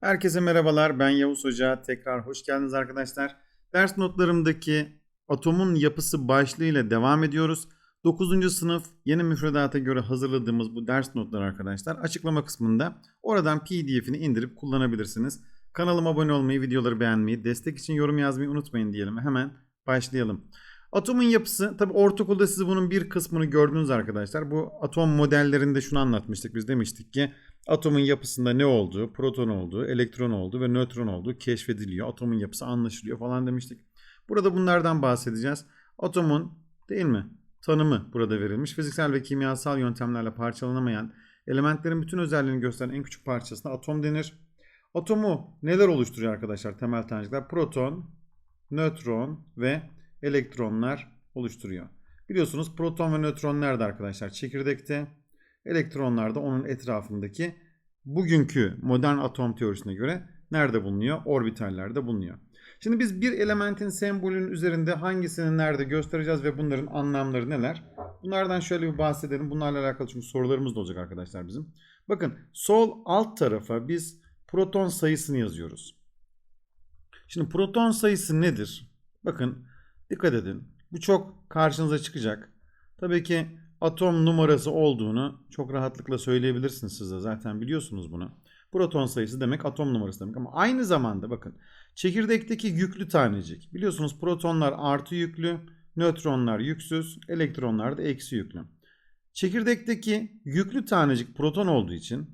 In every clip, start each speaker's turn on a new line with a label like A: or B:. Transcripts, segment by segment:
A: Herkese merhabalar. Ben Yavuz Hoca. Tekrar hoş geldiniz arkadaşlar. Ders notlarımdaki atomun yapısı başlığıyla devam ediyoruz. 9. sınıf yeni müfredata göre hazırladığımız bu ders notları arkadaşlar açıklama kısmında oradan PDF'ini indirip kullanabilirsiniz. Kanalıma abone olmayı, videoları beğenmeyi, destek için yorum yazmayı unutmayın diyelim. Hemen başlayalım. Atomun yapısı tabi ortaokulda siz bunun bir kısmını gördünüz arkadaşlar. Bu atom modellerinde şunu anlatmıştık biz demiştik ki atomun yapısında ne olduğu, proton olduğu, elektron olduğu ve nötron olduğu keşfediliyor. Atomun yapısı anlaşılıyor falan demiştik. Burada bunlardan bahsedeceğiz. Atomun değil mi? Tanımı burada verilmiş. Fiziksel ve kimyasal yöntemlerle parçalanamayan elementlerin bütün özelliğini gösteren en küçük parçasına atom denir. Atomu neler oluşturuyor arkadaşlar temel tanecikler? Proton, nötron ve elektronlar oluşturuyor. Biliyorsunuz proton ve nötron nerede arkadaşlar? Çekirdekte. Elektronlar da onun etrafındaki bugünkü modern atom teorisine göre nerede bulunuyor? Orbitallerde bulunuyor. Şimdi biz bir elementin sembolünün üzerinde hangisini nerede göstereceğiz ve bunların anlamları neler? Bunlardan şöyle bir bahsedelim. Bunlarla alakalı çünkü sorularımız da olacak arkadaşlar bizim. Bakın sol alt tarafa biz proton sayısını yazıyoruz. Şimdi proton sayısı nedir? Bakın dikkat edin. Bu çok karşınıza çıkacak. Tabii ki atom numarası olduğunu çok rahatlıkla söyleyebilirsiniz siz de zaten biliyorsunuz bunu. Proton sayısı demek atom numarası demek ama aynı zamanda bakın çekirdekteki yüklü tanecik. Biliyorsunuz protonlar artı yüklü, nötronlar yüksüz, elektronlar da eksi yüklü. Çekirdekteki yüklü tanecik proton olduğu için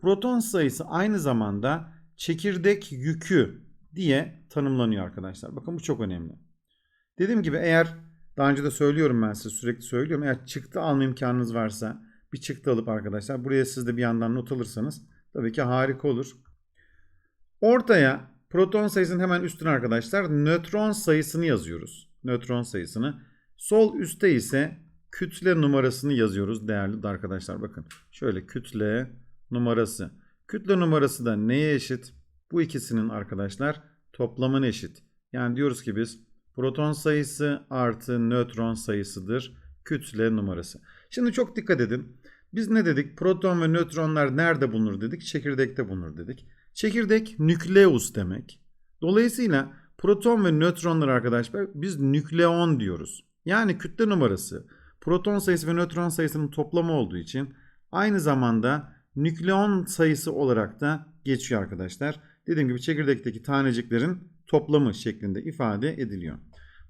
A: proton sayısı aynı zamanda çekirdek yükü diye tanımlanıyor arkadaşlar. Bakın bu çok önemli. Dediğim gibi eğer daha önce de söylüyorum ben size sürekli söylüyorum. Eğer çıktı alma imkanınız varsa bir çıktı alıp arkadaşlar buraya siz de bir yandan not alırsanız tabii ki harika olur. Ortaya proton sayısının hemen üstüne arkadaşlar nötron sayısını yazıyoruz. Nötron sayısını. Sol üstte ise kütle numarasını yazıyoruz değerli arkadaşlar. Bakın şöyle kütle numarası. Kütle numarası da neye eşit? Bu ikisinin arkadaşlar toplamına eşit. Yani diyoruz ki biz proton sayısı artı nötron sayısıdır kütle numarası. Şimdi çok dikkat edin. Biz ne dedik? Proton ve nötronlar nerede bulunur dedik? Çekirdekte bulunur dedik. Çekirdek nükleus demek. Dolayısıyla proton ve nötronlar arkadaşlar biz nükleon diyoruz. Yani kütle numarası proton sayısı ve nötron sayısının toplamı olduğu için aynı zamanda nükleon sayısı olarak da geçiyor arkadaşlar. Dediğim gibi çekirdekteki taneciklerin toplamı şeklinde ifade ediliyor.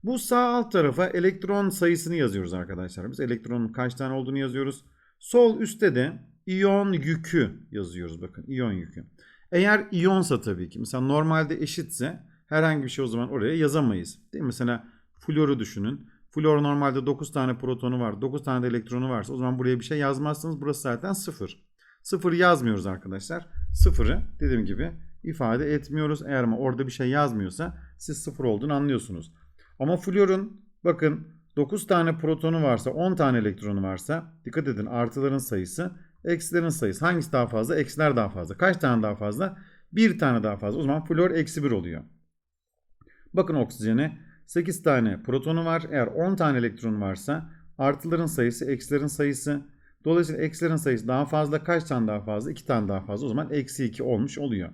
A: Bu sağ alt tarafa elektron sayısını yazıyoruz arkadaşlar. Biz elektronun kaç tane olduğunu yazıyoruz. Sol üstte de iyon yükü yazıyoruz bakın iyon yükü. Eğer iyonsa tabii ki mesela normalde eşitse herhangi bir şey o zaman oraya yazamayız. Değil mi? Mesela floru düşünün. Flor normalde 9 tane protonu var. 9 tane de elektronu varsa o zaman buraya bir şey yazmazsanız burası zaten 0. 0 yazmıyoruz arkadaşlar. 0'ı dediğim gibi ifade etmiyoruz. Eğer ama orada bir şey yazmıyorsa siz 0 olduğunu anlıyorsunuz. Ama florun bakın 9 tane protonu varsa 10 tane elektronu varsa dikkat edin artıların sayısı eksilerin sayısı. Hangisi daha fazla? Eksiler daha fazla. Kaç tane daha fazla? Bir tane daha fazla. O zaman flor eksi 1 oluyor. Bakın oksijene 8 tane protonu var. Eğer 10 tane elektronu varsa artıların sayısı eksilerin sayısı. Dolayısıyla eksilerin sayısı daha fazla. Kaç tane daha fazla? 2 tane daha fazla. O zaman eksi 2 olmuş oluyor.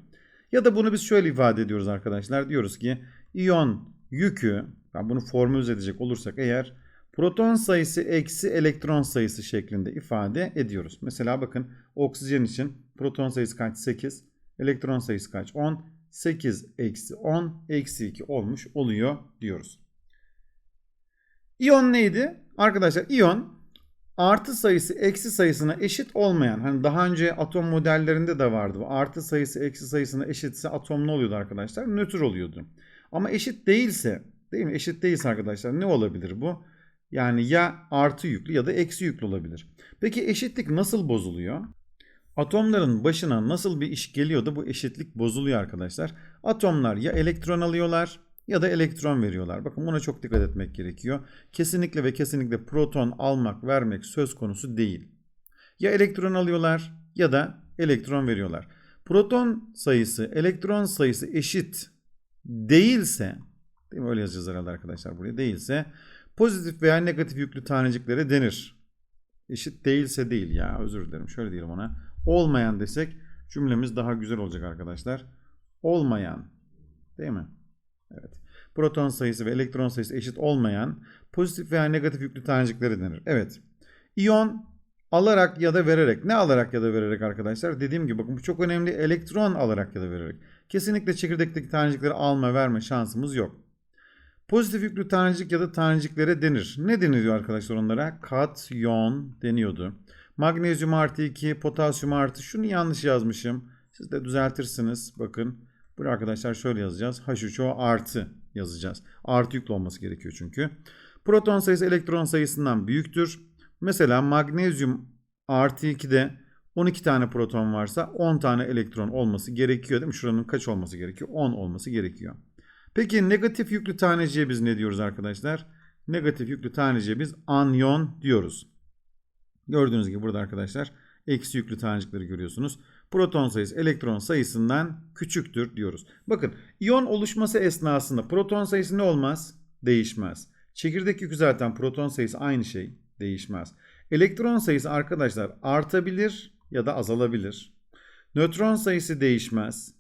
A: Ya da bunu biz şöyle ifade ediyoruz arkadaşlar. Diyoruz ki iyon yükü yani bunu formülize edecek olursak eğer proton sayısı eksi elektron sayısı şeklinde ifade ediyoruz. Mesela bakın oksijen için proton sayısı kaç? 8. Elektron sayısı kaç? 10. 8 eksi 10 eksi 2 olmuş oluyor diyoruz. İyon neydi? Arkadaşlar iyon artı sayısı eksi sayısına eşit olmayan hani daha önce atom modellerinde de vardı bu artı sayısı eksi sayısına eşitse atom ne oluyordu arkadaşlar? Nötr oluyordu. Ama eşit değilse değil mi? Eşit değilse arkadaşlar ne olabilir bu? Yani ya artı yüklü ya da eksi yüklü olabilir. Peki eşitlik nasıl bozuluyor? Atomların başına nasıl bir iş geliyor da bu eşitlik bozuluyor arkadaşlar? Atomlar ya elektron alıyorlar ya da elektron veriyorlar. Bakın buna çok dikkat etmek gerekiyor. Kesinlikle ve kesinlikle proton almak, vermek söz konusu değil. Ya elektron alıyorlar ya da elektron veriyorlar. Proton sayısı, elektron sayısı eşit değilse, değil mi? Öyle yazacağız herhalde arkadaşlar buraya. Değilse pozitif veya negatif yüklü taneciklere denir. Eşit değilse değil ya özür dilerim. Şöyle diyelim ona. Olmayan desek Cümlemiz daha güzel olacak arkadaşlar. Olmayan değil mi? Evet. Proton sayısı ve elektron sayısı eşit olmayan pozitif veya negatif yüklü tanecikleri denir. Evet. İyon alarak ya da vererek. Ne alarak ya da vererek arkadaşlar? Dediğim gibi bakın bu çok önemli. Elektron alarak ya da vererek. Kesinlikle çekirdekteki tanecikleri alma verme şansımız yok. Pozitif yüklü tanecik ya da taneciklere denir. Ne deniliyor arkadaşlar onlara? Katyon deniyordu. Magnezyum artı 2, potasyum artı. Şunu yanlış yazmışım. Siz de düzeltirsiniz. Bakın. Bunu arkadaşlar şöyle yazacağız. H3O artı yazacağız. Artı yüklü olması gerekiyor çünkü. Proton sayısı elektron sayısından büyüktür. Mesela magnezyum artı 2'de 12 tane proton varsa 10 tane elektron olması gerekiyor değil mi? Şuranın kaç olması gerekiyor? 10 olması gerekiyor. Peki negatif yüklü taneciye biz ne diyoruz arkadaşlar? Negatif yüklü taneciye biz anyon diyoruz. Gördüğünüz gibi burada arkadaşlar eksi yüklü tanecikleri görüyorsunuz. Proton sayısı elektron sayısından küçüktür diyoruz. Bakın iyon oluşması esnasında proton sayısı ne olmaz? Değişmez. Çekirdek yükü zaten proton sayısı aynı şey. Değişmez. Elektron sayısı arkadaşlar artabilir ya da azalabilir. Nötron sayısı değişmez.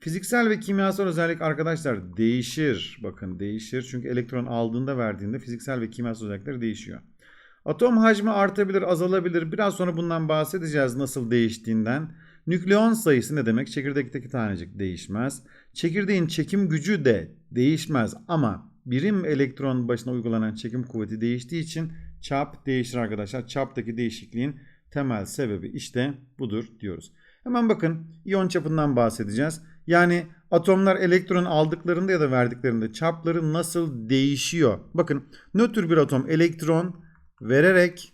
A: Fiziksel ve kimyasal özellik arkadaşlar değişir. Bakın değişir. Çünkü elektron aldığında verdiğinde fiziksel ve kimyasal özellikleri değişiyor. Atom hacmi artabilir, azalabilir. Biraz sonra bundan bahsedeceğiz nasıl değiştiğinden. Nükleon sayısı ne demek? Çekirdekteki tanecik değişmez. Çekirdeğin çekim gücü de değişmez ama birim elektron başına uygulanan çekim kuvveti değiştiği için çap değişir arkadaşlar. Çaptaki değişikliğin temel sebebi işte budur diyoruz. Hemen bakın iyon çapından bahsedeceğiz. Yani atomlar elektron aldıklarında ya da verdiklerinde çapları nasıl değişiyor? Bakın nötr bir atom elektron vererek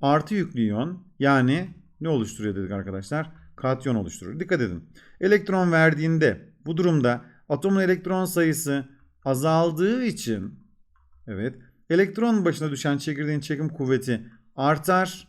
A: artı yüklü iyon yani ne oluşturuyor dedik arkadaşlar? Katyon oluşturur. Dikkat edin. Elektron verdiğinde bu durumda atomun elektron sayısı azaldığı için evet elektron başına düşen çekirdeğin çekim kuvveti artar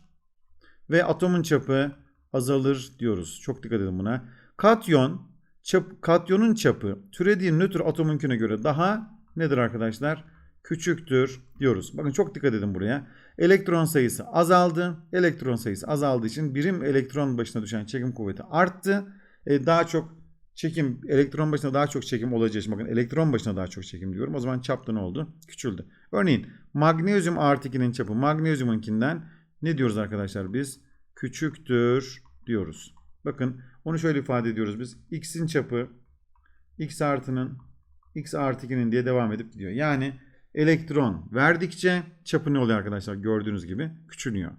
A: ve atomun çapı azalır diyoruz. Çok dikkat edin buna. Katyon çap, katyonun çapı türediği nötr atomunkine göre daha nedir arkadaşlar? Küçüktür diyoruz. Bakın çok dikkat edin buraya. Elektron sayısı azaldı. Elektron sayısı azaldığı için birim elektron başına düşen çekim kuvveti arttı. E, daha çok çekim elektron başına daha çok çekim olacağı için bakın elektron başına daha çok çekim diyorum. O zaman çapta ne oldu? Küçüldü. Örneğin magnezyum artı 2'nin çapı magnezyumunkinden ne diyoruz arkadaşlar biz? Küçüktür diyoruz. Bakın onu şöyle ifade ediyoruz biz. X'in çapı X artının X artı 2'nin diye devam edip gidiyor. Yani elektron verdikçe çapı ne oluyor arkadaşlar? Gördüğünüz gibi küçülüyor.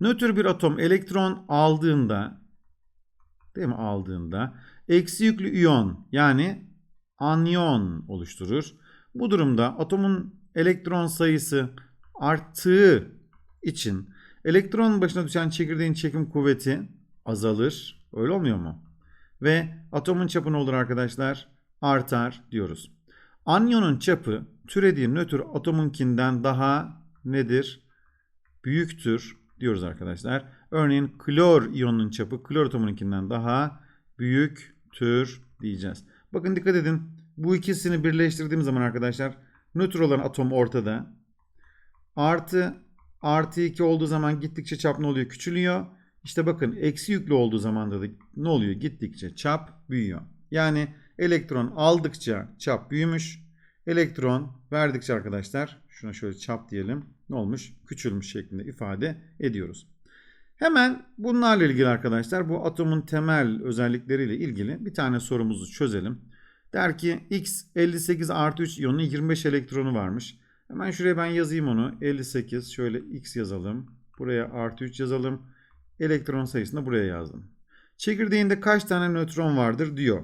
A: Nötr bir atom elektron aldığında değil mi aldığında eksi yüklü iyon yani anyon oluşturur. Bu durumda atomun elektron sayısı arttığı için elektron başına düşen çekirdeğin çekim kuvveti azalır. Öyle olmuyor mu? Ve atomun çapı ne olur arkadaşlar? Artar diyoruz. Anyonun çapı türediği nötr atomunkinden daha nedir? Büyüktür diyoruz arkadaşlar. Örneğin klor iyonunun çapı klor atomununkinden daha büyüktür diyeceğiz. Bakın dikkat edin. Bu ikisini birleştirdiğim zaman arkadaşlar nötr olan atom ortada. Artı artı 2 olduğu zaman gittikçe çap ne oluyor? Küçülüyor. İşte bakın eksi yüklü olduğu zaman da ne oluyor? Gittikçe çap büyüyor. Yani elektron aldıkça çap büyümüş. Elektron verdikçe arkadaşlar şuna şöyle çap diyelim. Ne olmuş? Küçülmüş şeklinde ifade ediyoruz. Hemen bunlarla ilgili arkadaşlar bu atomun temel özellikleriyle ilgili bir tane sorumuzu çözelim. Der ki X 58 artı 3 iyonun 25 elektronu varmış. Hemen şuraya ben yazayım onu. 58 şöyle X yazalım. Buraya artı 3 yazalım. Elektron sayısını buraya yazdım. Çekirdeğinde kaç tane nötron vardır diyor.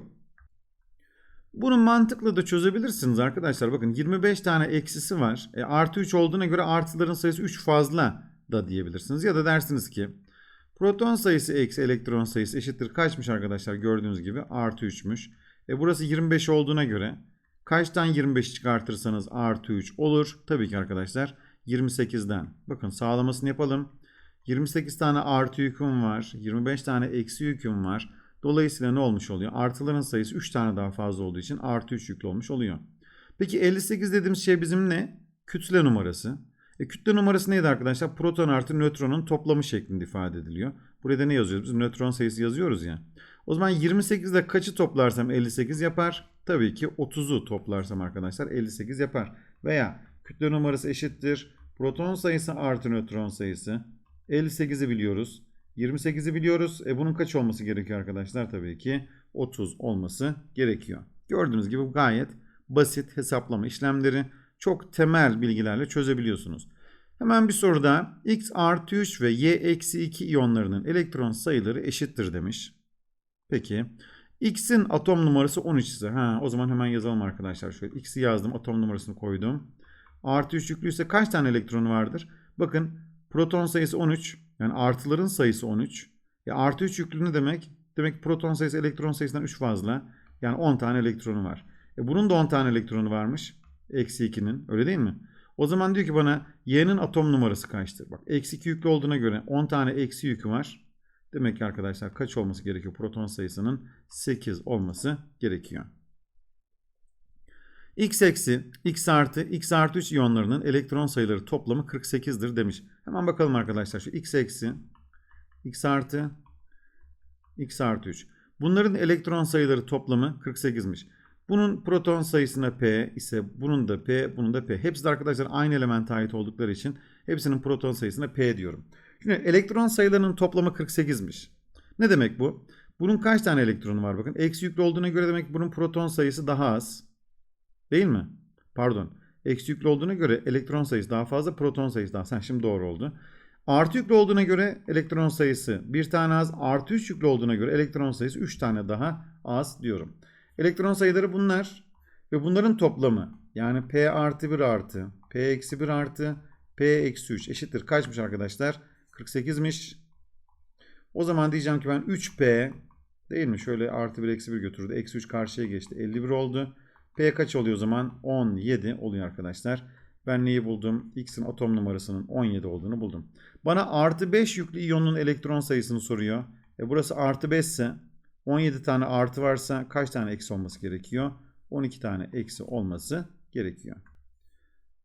A: Bunu mantıklı da çözebilirsiniz arkadaşlar. Bakın 25 tane eksisi var. E, artı 3 olduğuna göre artıların sayısı 3 fazla da diyebilirsiniz. Ya da dersiniz ki proton sayısı eksi elektron sayısı eşittir kaçmış arkadaşlar gördüğünüz gibi artı 3'müş. E, burası 25 olduğuna göre kaçtan 25 çıkartırsanız artı 3 olur. Tabii ki arkadaşlar 28'den. Bakın sağlamasını yapalım. 28 tane artı yüküm var. 25 tane eksi yüküm var. Dolayısıyla ne olmuş oluyor? Artıların sayısı 3 tane daha fazla olduğu için artı 3 yüklü olmuş oluyor. Peki 58 dediğimiz şey bizim ne? Kütle numarası. E, kütle numarası neydi arkadaşlar? Proton artı nötronun toplamı şeklinde ifade ediliyor. Buraya da ne yazıyoruz? Biz nötron sayısı yazıyoruz ya. O zaman 28'de kaçı toplarsam 58 yapar? Tabii ki 30'u toplarsam arkadaşlar 58 yapar. Veya kütle numarası eşittir. Proton sayısı artı nötron sayısı. 58'i biliyoruz. 28'i biliyoruz. E bunun kaç olması gerekiyor arkadaşlar? Tabii ki 30 olması gerekiyor. Gördüğünüz gibi gayet basit hesaplama işlemleri çok temel bilgilerle çözebiliyorsunuz. Hemen bir soruda x artı 3 ve y eksi 2 iyonlarının elektron sayıları eşittir demiş. Peki x'in atom numarası 13 ise ha, o zaman hemen yazalım arkadaşlar. Şöyle x'i yazdım atom numarasını koydum. Artı 3 yüklüyse kaç tane elektronu vardır? Bakın proton sayısı 13 yani artıların sayısı 13. Ya artı 3 yüklü ne demek? Demek ki proton sayısı elektron sayısından 3 fazla. Yani 10 tane elektronu var. E bunun da 10 tane elektronu varmış. Eksi 2'nin öyle değil mi? O zaman diyor ki bana y'nin atom numarası kaçtır? Bak eksi 2 yüklü olduğuna göre 10 tane eksi yükü var. Demek ki arkadaşlar kaç olması gerekiyor? Proton sayısının 8 olması gerekiyor. X eksi, X artı, X artı 3 iyonlarının elektron sayıları toplamı 48'dir demiş. Hemen bakalım arkadaşlar şu X eksi, X artı, X artı 3. Bunların elektron sayıları toplamı 48'miş. Bunun proton sayısına P ise bunun da P, bunun da P. Hepsi de arkadaşlar aynı elemente ait oldukları için hepsinin proton sayısına P diyorum. Şimdi elektron sayılarının toplamı 48'miş. Ne demek bu? Bunun kaç tane elektronu var bakın. Eksi yüklü olduğuna göre demek bunun proton sayısı daha az. Değil mi? Pardon. Eksi yüklü olduğuna göre elektron sayısı daha fazla, proton sayısı daha. Sen şimdi doğru oldu. Artı yüklü olduğuna göre elektron sayısı bir tane az. Artı 3 yüklü olduğuna göre elektron sayısı 3 tane daha az diyorum. Elektron sayıları bunlar. Ve bunların toplamı yani P artı 1 artı P eksi 1 artı P eksi 3 eşittir. Kaçmış arkadaşlar? 48'miş. O zaman diyeceğim ki ben 3P değil mi? Şöyle artı 1 eksi 1 götürdü. Eksi 3 karşıya geçti. 51 oldu. P kaç oluyor o zaman? 17 oluyor arkadaşlar. Ben neyi buldum? X'in atom numarasının 17 olduğunu buldum. Bana artı 5 yüklü iyonun elektron sayısını soruyor. E burası artı 5 ise 17 tane artı varsa kaç tane eksi olması gerekiyor? 12 tane eksi olması gerekiyor.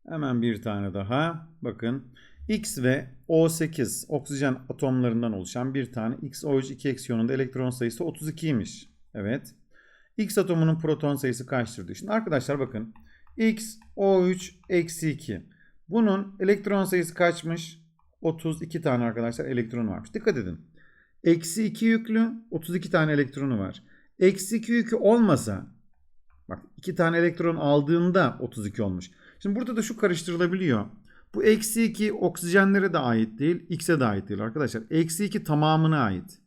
A: Hemen bir tane daha. Bakın X ve O8 oksijen atomlarından oluşan bir tane XO3 2 eksi iyonunda elektron sayısı 32'ymiş. Evet. X atomunun proton sayısı kaçtır diyor. Şimdi arkadaşlar bakın. X O3 eksi 2. Bunun elektron sayısı kaçmış? 32 tane arkadaşlar elektronu varmış. Dikkat edin. Eksi 2 yüklü 32 tane elektronu var. Eksi 2 yükü olmasa bak 2 tane elektron aldığında 32 olmuş. Şimdi burada da şu karıştırılabiliyor. Bu eksi 2 oksijenlere de ait değil, X'e de ait değil arkadaşlar. Eksi 2 tamamına ait.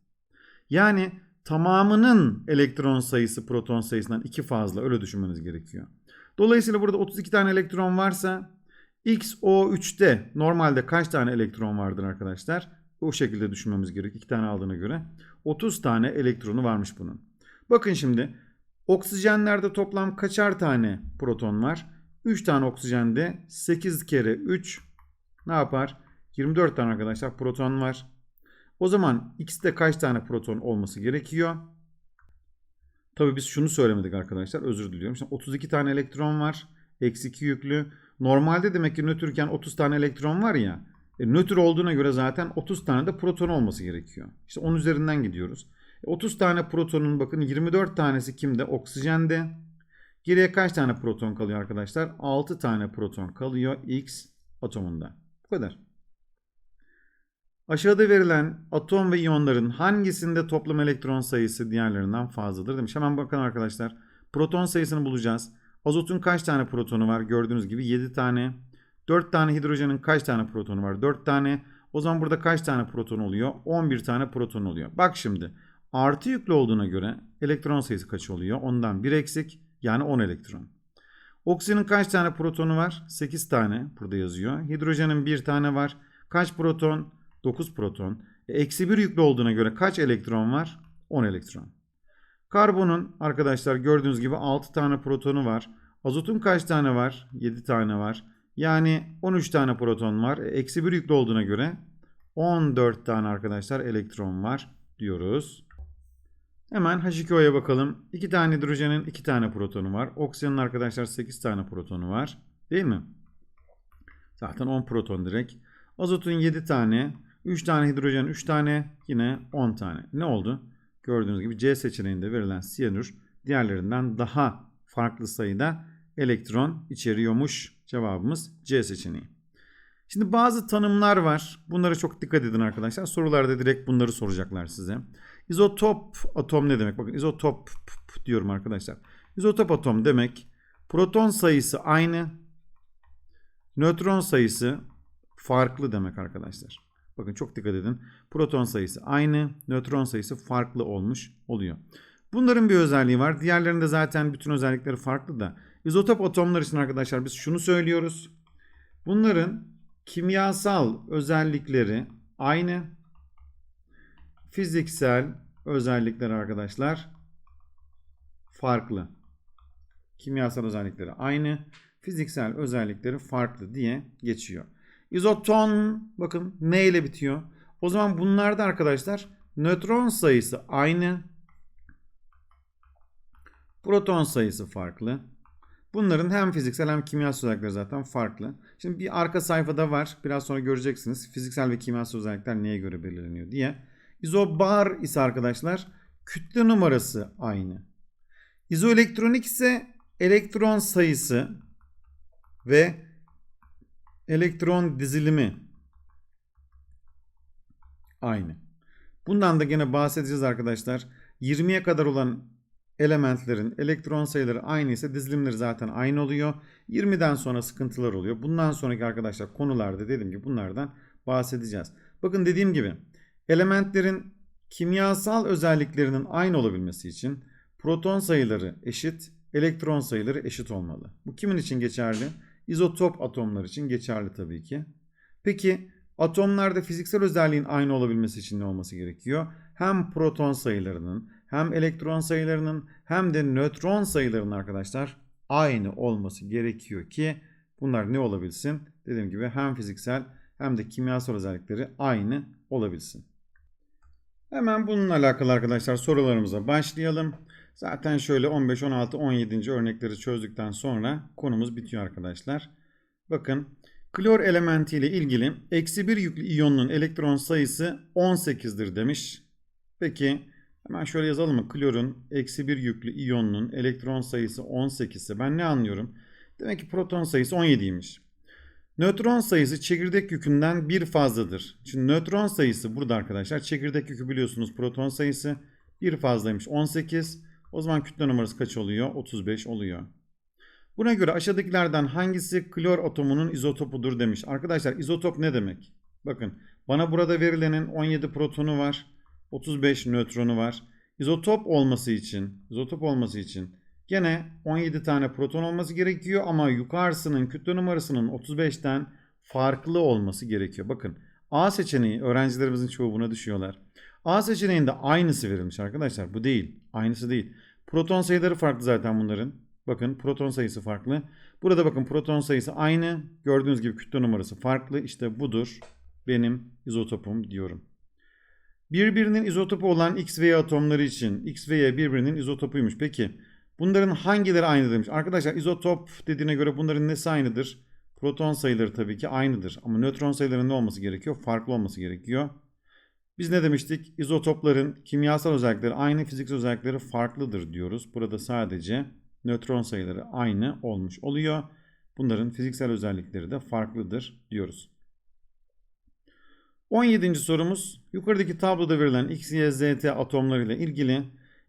A: Yani tamamının elektron sayısı proton sayısından 2 fazla öyle düşünmeniz gerekiyor. Dolayısıyla burada 32 tane elektron varsa XO3'te normalde kaç tane elektron vardır arkadaşlar? O şekilde düşünmemiz gerekiyor. 2 tane aldığına göre. 30 tane elektronu varmış bunun. Bakın şimdi oksijenlerde toplam kaçar tane proton var? 3 tane oksijende 8 kere 3 ne yapar? 24 tane arkadaşlar proton var. O zaman X'te kaç tane proton olması gerekiyor? Tabii biz şunu söylemedik arkadaşlar. Özür diliyorum. Şimdi 32 tane elektron var. Eksi 2 yüklü. Normalde demek ki nötrken 30 tane elektron var ya. E, nötr olduğuna göre zaten 30 tane de proton olması gerekiyor. İşte 10 üzerinden gidiyoruz. E, 30 tane protonun bakın 24 tanesi kimde? Oksijende. Geriye kaç tane proton kalıyor arkadaşlar? 6 tane proton kalıyor X atomunda. Bu kadar. Aşağıda verilen atom ve iyonların hangisinde toplam elektron sayısı diğerlerinden fazladır demiş. Hemen bakın arkadaşlar. Proton sayısını bulacağız. Azotun kaç tane protonu var? Gördüğünüz gibi 7 tane. 4 tane hidrojenin kaç tane protonu var? 4 tane. O zaman burada kaç tane proton oluyor? 11 tane proton oluyor. Bak şimdi. Artı yüklü olduğuna göre elektron sayısı kaç oluyor? Ondan 1 eksik. Yani 10 elektron. Oksijenin kaç tane protonu var? 8 tane. Burada yazıyor. Hidrojenin 1 tane var. Kaç proton? 9 proton. E, eksi 1 yüklü olduğuna göre kaç elektron var? 10 elektron. Karbonun arkadaşlar gördüğünüz gibi 6 tane protonu var. Azotun kaç tane var? 7 tane var. Yani 13 tane proton var. E, eksi 1 yüklü olduğuna göre 14 tane arkadaşlar elektron var diyoruz. Hemen H2O'ya bakalım. 2 tane hidrojenin 2 tane protonu var. Oksijenin arkadaşlar 8 tane protonu var. Değil mi? Zaten 10 proton direkt. Azotun 7 tane. 3 tane hidrojen 3 tane yine 10 tane. Ne oldu? Gördüğünüz gibi C seçeneğinde verilen siyanür diğerlerinden daha farklı sayıda elektron içeriyormuş. Cevabımız C seçeneği. Şimdi bazı tanımlar var. Bunlara çok dikkat edin arkadaşlar. Sorularda direkt bunları soracaklar size. İzotop atom ne demek? Bakın izotop diyorum arkadaşlar. İzotop atom demek proton sayısı aynı, nötron sayısı farklı demek arkadaşlar. Bakın çok dikkat edin. Proton sayısı aynı, nötron sayısı farklı olmuş oluyor. Bunların bir özelliği var. Diğerlerinde zaten bütün özellikleri farklı da. İzotop atomlar için arkadaşlar biz şunu söylüyoruz. Bunların kimyasal özellikleri aynı. Fiziksel özellikler arkadaşlar farklı. Kimyasal özellikleri aynı. Fiziksel özellikleri farklı diye geçiyor. İzoton bakın ne ile bitiyor? O zaman bunlarda arkadaşlar nötron sayısı aynı. Proton sayısı farklı. Bunların hem fiziksel hem kimyasal özellikleri zaten farklı. Şimdi bir arka sayfada var. Biraz sonra göreceksiniz. Fiziksel ve kimyasal özellikler neye göre belirleniyor diye. İzobar ise arkadaşlar kütle numarası aynı. İzoelektronik ise elektron sayısı ve elektron dizilimi aynı. Bundan da gene bahsedeceğiz arkadaşlar. 20'ye kadar olan elementlerin elektron sayıları aynı ise dizilimleri zaten aynı oluyor. 20'den sonra sıkıntılar oluyor. Bundan sonraki arkadaşlar konularda dediğim gibi bunlardan bahsedeceğiz. Bakın dediğim gibi elementlerin kimyasal özelliklerinin aynı olabilmesi için proton sayıları eşit, elektron sayıları eşit olmalı. Bu kimin için geçerli? İzotop atomlar için geçerli tabii ki. Peki atomlarda fiziksel özelliğin aynı olabilmesi için ne olması gerekiyor? Hem proton sayılarının hem elektron sayılarının hem de nötron sayılarının arkadaşlar aynı olması gerekiyor ki bunlar ne olabilsin? Dediğim gibi hem fiziksel hem de kimyasal özellikleri aynı olabilsin. Hemen bununla alakalı arkadaşlar sorularımıza başlayalım. Zaten şöyle 15, 16, 17. örnekleri çözdükten sonra konumuz bitiyor arkadaşlar. Bakın klor elementi ile ilgili eksi 1 yüklü iyonun elektron sayısı 18'dir demiş. Peki hemen şöyle yazalım mı? Klorun eksi 1 yüklü iyonunun elektron sayısı 18 ise ben ne anlıyorum? Demek ki proton sayısı 17'ymiş. Nötron sayısı çekirdek yükünden bir fazladır. Şimdi nötron sayısı burada arkadaşlar. Çekirdek yükü biliyorsunuz proton sayısı bir fazlaymış 18. O zaman kütle numarası kaç oluyor? 35 oluyor. Buna göre aşağıdakilerden hangisi klor atomunun izotopudur demiş. Arkadaşlar izotop ne demek? Bakın bana burada verilenin 17 protonu var. 35 nötronu var. İzotop olması için, izotop olması için gene 17 tane proton olması gerekiyor ama yukarısının kütle numarasının 35'ten farklı olması gerekiyor. Bakın A seçeneği öğrencilerimizin çoğu buna düşüyorlar. A seçeneğinde aynısı verilmiş arkadaşlar. Bu değil. Aynısı değil. Proton sayıları farklı zaten bunların. Bakın proton sayısı farklı. Burada bakın proton sayısı aynı. Gördüğünüz gibi kütle numarası farklı. İşte budur benim izotopum diyorum. Birbirinin izotopu olan X ve Y atomları için X ve Y birbirinin izotopuymuş. Peki bunların hangileri aynı demiş. Arkadaşlar izotop dediğine göre bunların nesi aynıdır? Proton sayıları tabii ki aynıdır. Ama nötron sayılarının ne olması gerekiyor? Farklı olması gerekiyor. Biz ne demiştik? İzotopların kimyasal özellikleri aynı, fiziksel özellikleri farklıdır diyoruz. Burada sadece nötron sayıları aynı olmuş oluyor. Bunların fiziksel özellikleri de farklıdır diyoruz. 17. sorumuz yukarıdaki tabloda verilen X, Y, Z, T atomlarıyla ilgili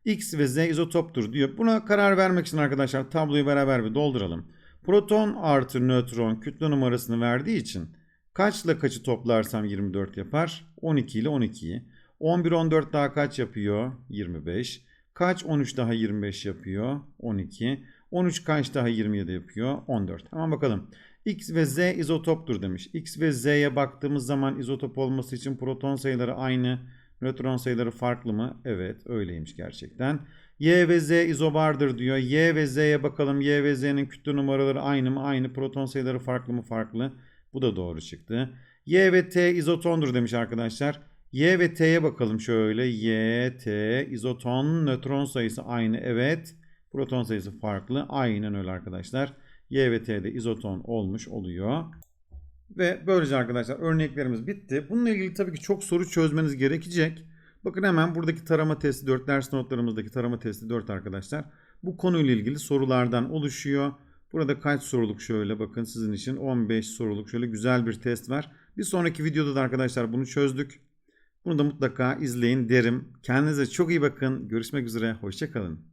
A: X ve Z izotoptur diyor. Buna karar vermek için arkadaşlar tabloyu beraber bir dolduralım. Proton artı nötron kütle numarasını verdiği için kaçla kaçı toplarsam 24 yapar? 12 ile 12'yi. 11, 14 daha kaç yapıyor? 25. Kaç 13 daha 25 yapıyor? 12. 13 kaç daha 27 yapıyor? 14. Hemen bakalım. X ve Z izotoptur demiş. X ve Z'ye baktığımız zaman izotop olması için proton sayıları aynı, nötron sayıları farklı mı? Evet, öyleymiş gerçekten. Y ve Z izobardır diyor. Y ve Z'ye bakalım. Y ve Z'nin kütle numaraları aynı mı? Aynı. Proton sayıları farklı mı? Farklı. Bu da doğru çıktı. Y ve T izotondur demiş arkadaşlar. Y ve T'ye bakalım şöyle. Y, T, izoton, nötron sayısı aynı. Evet. Proton sayısı farklı. Aynen öyle arkadaşlar. Y ve T'de izoton olmuş oluyor. Ve böylece arkadaşlar örneklerimiz bitti. Bununla ilgili tabii ki çok soru çözmeniz gerekecek. Bakın hemen buradaki tarama testi 4 ders notlarımızdaki tarama testi 4 arkadaşlar. Bu konuyla ilgili sorulardan oluşuyor. Burada kaç soruluk şöyle bakın sizin için 15 soruluk şöyle güzel bir test var. Bir sonraki videoda da arkadaşlar bunu çözdük. Bunu da mutlaka izleyin derim. Kendinize çok iyi bakın. Görüşmek üzere. Hoşçakalın.